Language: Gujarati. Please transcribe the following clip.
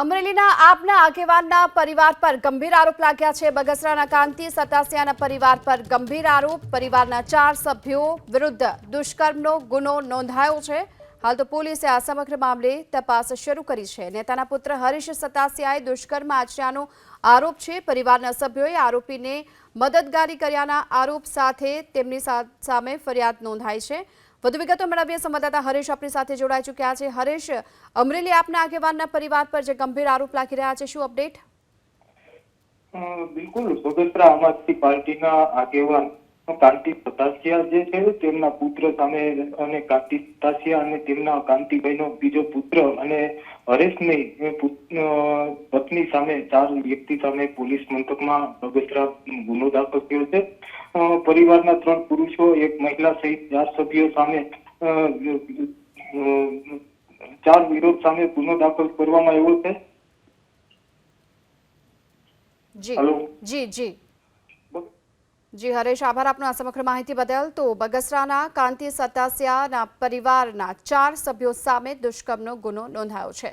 અમરેલીના આપના આગેવાનના પરિવાર પર ગંભીર આરોપ લાગ્યા છે. બગસરાના કાંતિ, સતાસિયાના પરિવાર પર ગંભીર આરોપ. પરિવારના ચાર સભ્યો વિરુદ્ધ દુષ્કર્મનો ગુનો નોંધાયો છે. હાલ તો પોલીસે આ સમગ્ર મામલે તપાસ શરૂ કરી છે. નેતાના પુત્ર હરીશ સતાસિયાએ દુષ્કર્મ આચર્યાનો આરોપ છે. પરિવારના સભ્યોએ આરોપીને મદદગારી કર્યાના આરોપ સાથે તેમની સામે ફરિયાદ નોંધાઈ છે. વધુ વિગતો મેળવીએ સંવાદદાતા હરેશ આપણી સાથે જોડાઈ ચૂક્યા છે. હરેશ, અમરેલી આપના આગેવાનના પરિવાર પર જે ગંભીર આરોપ લાગી રહ્યા છે, શું અપડેટ? બિલકુલ. સ્વતંત્ર આમ આદમી પાર્ટીના આગેવાન કાંતિ સતાસિયા જે છે, તેમના પુત્ર સામે અને કાંતિ સતાસિયા અને તેમના કાંતિભાઈનો બીજો પુત્ર અને હરેશની પત્ની સામે, ચાર વ્યક્તિ સામે પોલીસ મથકમાં બગસરા ગુનો દાખલ થયો છે. પરિવારના ત્રણ પુરુષો એક મહિલા સહિત ચાર સભ્યો સામે ચાર વિરોધ સામે ગુનો દાખલ કરવામાં આવ્યો છે. જી જી જી. જી હરેશ આભાર આપનો આ સમગ્ર માહિતી બદલ. તો બગસરાના કાંતિ સતાસિયાના પરિવારના ચાર સભ્યો સામે દુષ્કર્મનો ગુનો નોંધાયો છે.